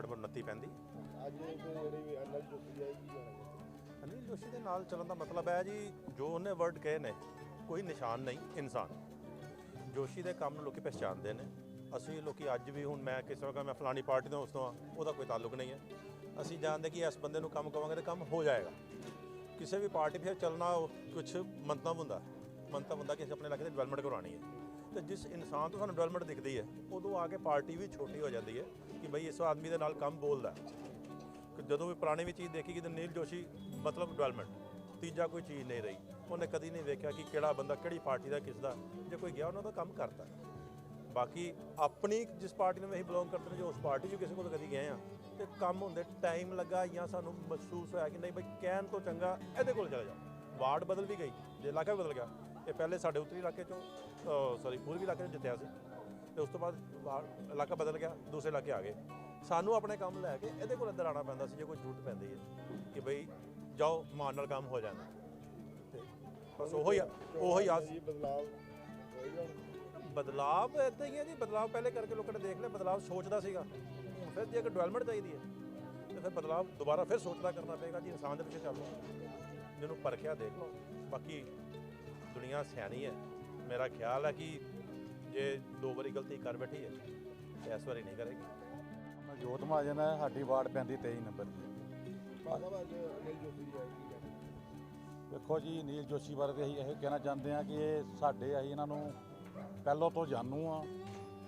Ward number 29 ਪੈਂਦੀ। ਅੱਜ ਜਿਹੜੀ ਅਨਲ ਜੋਸ਼ੀ ਜਾਏਗੀ ਅਨਿਲ ਜੋਸ਼ੀ ਦੇ ਨਾਲ ਚੱਲਣ ਦਾ ਮਤਲਬ ਹੈ ਜੀ ਜੋ ਉਹਨੇ ਵਰਡ ਕਹੇ ਨੇ ਕੋਈ ਨਿਸ਼ਾਨ ਨਹੀਂ ਇਨਸਾਨ। ਜੋਸ਼ੀ ਦੇ ਕੰਮ ਨੂੰ ਲੋਕੀ ਪਛਾਣਦੇ ਨੇ। ਅਸੀਂ ਲੋਕੀ ਅੱਜ ਵੀ ਹੁਣ ਮੈਂ ਕਿਸੇ ਤਰ੍ਹਾਂ ਮੈਂ ਫਲਾਣੀ ਪਾਰਟੀ ਦਾ ਉਸ ਤੋਂ ਆ ਉਹਦਾ ਕੋਈ ਤਾਲੁਕ ਨਹੀਂ ਹੈ। ਅਸੀਂ ਜਾਣਦੇ ਕਿ ਇਸ ਬੰਦੇ ਨੂੰ ਕੰਮ ਕਵਾਂਗੇ ਤਾਂ ਕੰਮ ਹੋ ਜਾਏਗਾ। ਕਿਸੇ ਵੀ ਪਾਰਟੀ ਫਿਰ ਚੱਲਣਾ ਕੁਝ ਮੰਤਵ ਹੁੰਦਾ। ਮੰਤਵ ਹੁੰਦਾ ਕਿ ਅਸੀਂ ਆਪਣੇ ਇਲਾਕੇ ਦੀ ਡਿਵੈਲਪਮੈਂਟ ਕਰਾਉਣੀ ਹੈ। ਤੇ ਜਿਸ ਇਨਸਾਨ ਤੋਂ ਸਾਨੂੰ ਡਿਵੈਲਪਮੈਂਟ ਦਿਖਦੀ ਹੈ, ਉਦੋਂ ਆ ਕੇ ਪਾਰਟੀ ਵੀ ਛੋਟੀ ਹੋ ਜਾਂਦੀ ਹੈ ਕਿ ਬਈ ਇਸ ਆਦਮੀ ਦੇ ਨਾਲ ਕੰਮ ਬੋਲਦਾ ਕਿ ਜਦੋਂ ਵੀ ਪੁਰਾਣੀ ਵੀ ਚੀਜ਼ ਦੇਖੀ ਕਿ ਨੀਲ ਜੋਸ਼ੀ, ਮਤਲਬ ਡਿਵੈਲਪਮੈਂਟ ਤੀਜਾ ਕੋਈ ਚੀਜ਼ ਨਹੀਂ ਰਹੀ। ਉਹਨੇ ਕਦੀ ਨਹੀਂ ਵੇਖਿਆ ਕਿ ਕਿਹੜਾ ਬੰਦਾ ਕਿਹੜੀ ਪਾਰਟੀ ਦਾ ਕਿਸ ਦਾ ਜੇ ਕੋਈ ਗਿਆ, ਉਹਨਾਂ ਦਾ ਕੰਮ ਕਰਦਾ ਬਾਕੀ ਆਪਣੀ ਜਿਸ ਪਾਰਟੀ ਨੂੰ ਅਸੀਂ ਬਿਲੋਂਗ ਕਰਦੇ ਨੇ, ਜੋ ਉਸ ਪਾਰਟੀ 'ਚ ਕਿਸੇ ਕੋਲ ਕਦੀ ਗਏ ਆ ਤੇ ਕੰਮ ਹੁੰਦੇ ਟਾਈਮ ਲੱਗਾ ਜਾਂ ਸਾਨੂੰ ਮਹਿਸੂਸ ਹੋਇਆ ਕਿ ਨਹੀਂ, ਬਈ ਕਹਿਣ ਤੋਂ ਚੰਗਾ ਇਹਦੇ ਕੋਲ ਚਲੇ ਜਾਓ। ਵਾਰਡ ਬਦਲ ਵੀ ਗਈ, ਜੇ ਇਲਾਕਾ ਵੀ ਬਦਲ ਗਿਆ ਇਹ ਪਹਿਲੇ ਸਾਡੇ ਉੱਤਰੀ ਇਲਾਕੇ ਚੋਂ ਸੌਰੀ ਪੂਰਬੀ ਇਲਾਕੇ ਚੋਂ ਜਿੱਤਿਆ ਸੀ। ਤੇ ਉਸ ਤੋਂ ਬਾਅਦ ਇਲਾਕਾ ਬਦਲ ਗਿਆ ਦੂਸਰੇ ਇਲਾਕੇ ਆ ਗਏ। ਸਾਨੂੰ ਆਪਣੇ ਕੰਮ ਲੈ ਕੇ ਇਹਦੇ ਕੋਲ ਇੱਧਰ ਆਉਣਾ ਪੈਂਦਾ ਸੀ ਜੇ ਕੋਈ ਜ਼ਰੂਰਤ ਪੈਂਦੀ ਹੈ ਕਿ ਬਈ ਜਾਓ ਮਾਨ ਨਾਲ ਕੰਮ ਹੋ ਤੇ ਬਸ ਉਹੀ ਆ- ਉਹੀ ਆਸ ਜੀ ਬਦਲਾਵ ਬਦਲਾਵ ਇਦਾਂ ਹੀ ਹੈ ਜੀ ਬਦਲਾਵ ਪਹਿਲੇ ਕਰਕੇ ਲੋਕਾਂ ਨੇ ਦੇਖ ਲਿਆ ਬਦਲਾਵ ਸੋਚਦਾ ਸੀਗਾ। ਹੁਣ ਫਿਰ ਜੇ ਅਗਰ ਡਿਵੈਲਪਮੈਂਟ ਚਾਹੀਦੀ ਹੈ ਤੇ ਫਿਰ ਬਦਲਾਵ ਦੁਬਾਰਾ ਫਿਰ ਸੋਚਦਾ ਕਰਨਾ ਪਏਗਾ ਜੀ ਇਨਸਾਨ ਦੇ ਪਿੱਛੇ ਚੱਲੋ। ਜਿਹਨੂੰ ਪਰਖਿਆ ਦੇਖ ਲਓ। ਬਾਕੀ ਦੁਨੀਆ ਸਿਆਣੀ ਹੈ। ਮੇਰਾ ਖਿਆਲ ਹੈ ਕਿ ਜੇ ਦੋ ਵਾਰੀ ਗਲਤੀ ਕਰ ਬੈਠੀ ਹੈ ਤੇ ਇਸ ਵਾਰੀ ਨਹੀਂ ਕਰੇਗੀ। ਜੋਤ ਮਹਾਜਨ ਹੈ ਸਾਡੀ ਵਾਰਡ ਪੈਂਦੀ 23 ਨੰਬਰ ਦੀ ਬਾਬਾ ਅੱਜ ਅਨਿਲ ਜੋਸ਼ੀ ਵੇਖੋ ਜੀ ਨੀਲ ਬਾਰੇ ਤੇ ਅਸੀਂ ਇਹ ਕਹਿਣਾ ਚਾਹੁੰਦੇ ਹਾਂ ਕਿ ਇਹ ਸਾਡੇ ਅਸੀਂ ਇਹਨਾਂ ਨੂੰ ਪਹਿਲੋਂ ਤੋਂ ਜਾਣੂ ਆ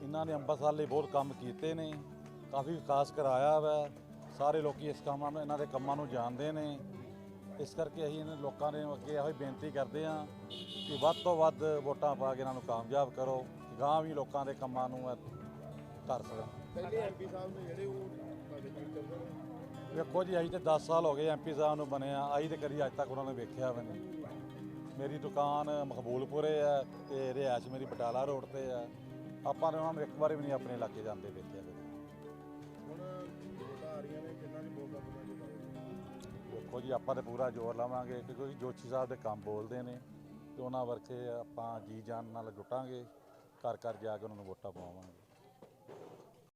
ਇਹਨਾਂ ਨੇ ਅੰਮ੍ਰਿਤਸਰ ਲਈ ਬਹੁਤ ਕੰਮ ਕੀਤੇ ਨੇ ਕਾਫੀ ਵਿਕਾਸ ਕਰਾਇਆ ਵਾ। ਸਾਰੇ ਲੋਕੀ ਇਸ ਕੰਮਾਂ ਨੂੰ ਇਹਨਾਂ ਦੇ ਕੰਮਾਂ ਨੂੰ ਜਾਣਦੇ ਨੇ। ਇਸ ਕਰਕੇ ਅਸੀਂ ਇਹਨਾਂ ਲੋਕਾਂ ਦੇ ਅੱਗੇ ਇਹੋ ਹੀ ਬੇਨਤੀ ਕਰਦੇ ਹਾਂ ਕਿ ਵੱਧ ਤੋਂ ਵੱਧ ਵੋਟਾਂ ਪਾ ਕੇ ਇਹਨਾਂ ਨੂੰ ਕਾਮਯਾਬ ਕਰੋ ਗਾਂ ਵੀ ਲੋਕਾਂ ਦੇ ਕੰਮਾਂ ਨੂੰ ਇਹ ਕਰ ਸਕਣ। ਪਹਿਲੇ ਐਮਪੀ ਸਾਹਿਬ ਨੇ ਜਿਹੜੇ ਉਹ ਤੁਹਾਡੇ ਨਾਲ ਚੱਲਦੇ ਨੇ? ਵੇਖੋ ਜੀ ਅਸੀਂ ਤੇ 10 ਸਾਲ ਹੋ ਗਏ ਐਮਪੀ ਸਾਹਿਬ ਨੂੰ ਬਣਿਆ ਆਈ ਤੇ ਕਦੀ ਅੱਜ ਤੱਕ ਉਹਨਾਂ ਨੇ ਵੇਖਿਆ ਵੀ ਨਹੀਂ। ਮੇਰੀ ਦੁਕਾਨ ਮਕਬੂਲਪੁਰੇ ਹੈ ਤੇ ਰਿਹਾਇਸ਼ ਮੇਰੀ ਬਟਾਲਾ ਰੋਡ ਤੇ ਹੈ। ਆਪਾਂ ਨੇ ਉਹਨਾਂ ਨੂੰ ਇੱਕ ਵਾਰੀ ਵੀ ਨਹੀਂ ਆਪਣੇ ਇਲਾਕੇ ਜਾਂਦੇ ਵੇਖਿਆ ਕਦੇ। ਦੇਖੋ ਜੀ, ਆਪਾਂ ਤੇ ਪੂਰਾ ਜ਼ੋਰ ਲਾਵਾਂਗੇ ਕਿਉਂਕਿ ਜੋਸ਼ੀ ਸਾਹਿਬ ਦੇ ਕੰਮ ਬੋਲਦੇ ਨੇ ਤੇ ਉਹਨਾਂ ਵਰਕੇ ਆਪਾਂ ਜੀ ਜਾਨ ਨਾਲ ਜੁਟਾਂਗੇ, ਘਰ ਘਰ ਜਾ ਕੇ ਉਹਨਾਂ ਨੂੰ ਵੋਟਾਂ ਪਾਵਾਂਗੇ।